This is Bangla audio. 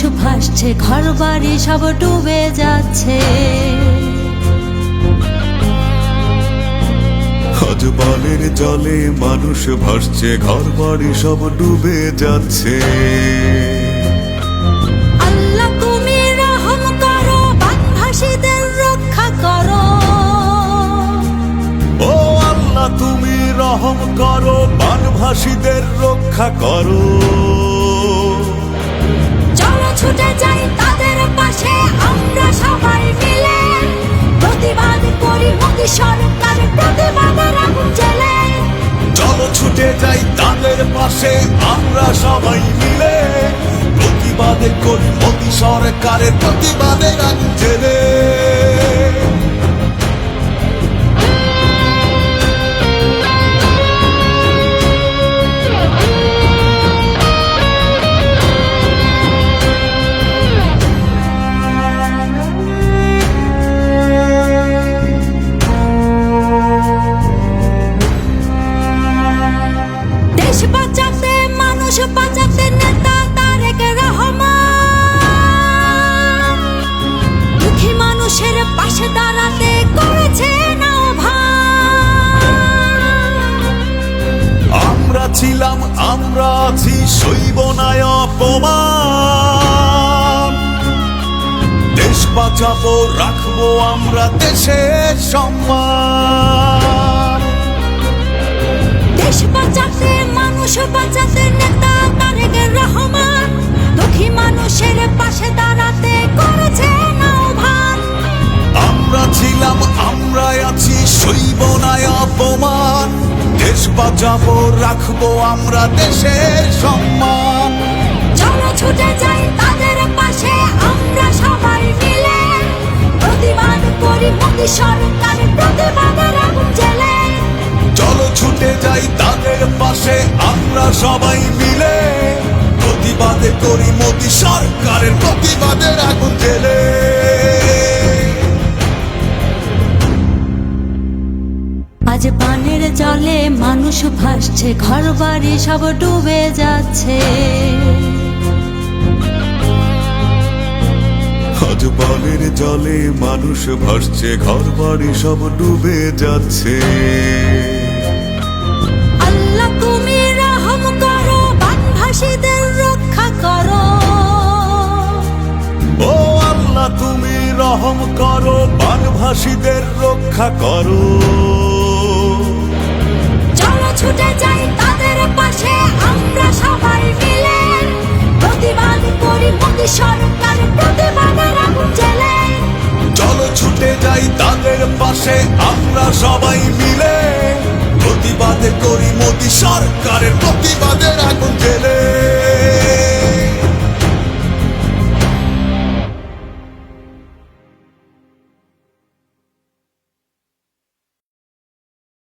ভাসছে ঘর বাড়ি সব ডুবে যাচ্ছে। আজ বানের জলে মানুষ ভাসছে ঘর বাড়ি সব ডুবে যাচ্ছে। আল্লাহ তুমি রহম করো বানভাসীদের রক্ষা করো। ও আল্লাহ তুমি রহম করো বানভাসীদের রক্ষা করো। ছুটে যাই তাদের পাশে, আমরা সবাই মিলে। প্রতিবাদ করি মোদী সরকার প্রতিবাদের আগুন চলো ছুটে যাই তাদের পাশে, আমরা সবাই মিলে। প্রতিবাদে করি মোদী সরকারের প্রতিবাদে আগুন জেলে। মানুষের পাশে দাঁড়াতে করেছে নাও ভান আমরা ছিলাম আমরা আছি সইব নাই অপমান। দেশ বাঁচাবো রাখব আমরা দেশের সম্মান। দেশ বাঁচাতে মানুষ বাঁচাতে পাশে দাঁড়াতে করেছে আমরা ছিলাম আমরা আছি সইব নাই অপমান। দেশ বাঁচাবো রাখব আমরা দেশের সম্মান। চলো ছুটে যাই তাদের পাশে আমরা সবাই মিলে। প্রতিবাদ করি মোদী সরকার প্রতিবাদের আগুন জেলে চলো ছুটে যাই তাদের পাশে আমরা সবাই মিলে করি মোদী সরকারের প্রতিবাদের আগুন জেলে আজ পানের জলে মানুষ ভাসছে ঘর বাড়ি সব ডুবে যাচ্ছে। আজ বানের জলে মানুষ ভাসছে ঘর বাড়ি সব ডুবে যাচ্ছে। করো বানভাসীদের রক্ষা করো। চলো ছুটে যাই তাদের পাশে আমরা সবাই মিলে। প্রতিবাদ করি মোদী সরকার প্রতিবাদের আগুন জেলে চলো ছুটে যাই তাদের পাশে আমরা সবাই মিলে। প্রতিবাদে করি মোদী সরকারের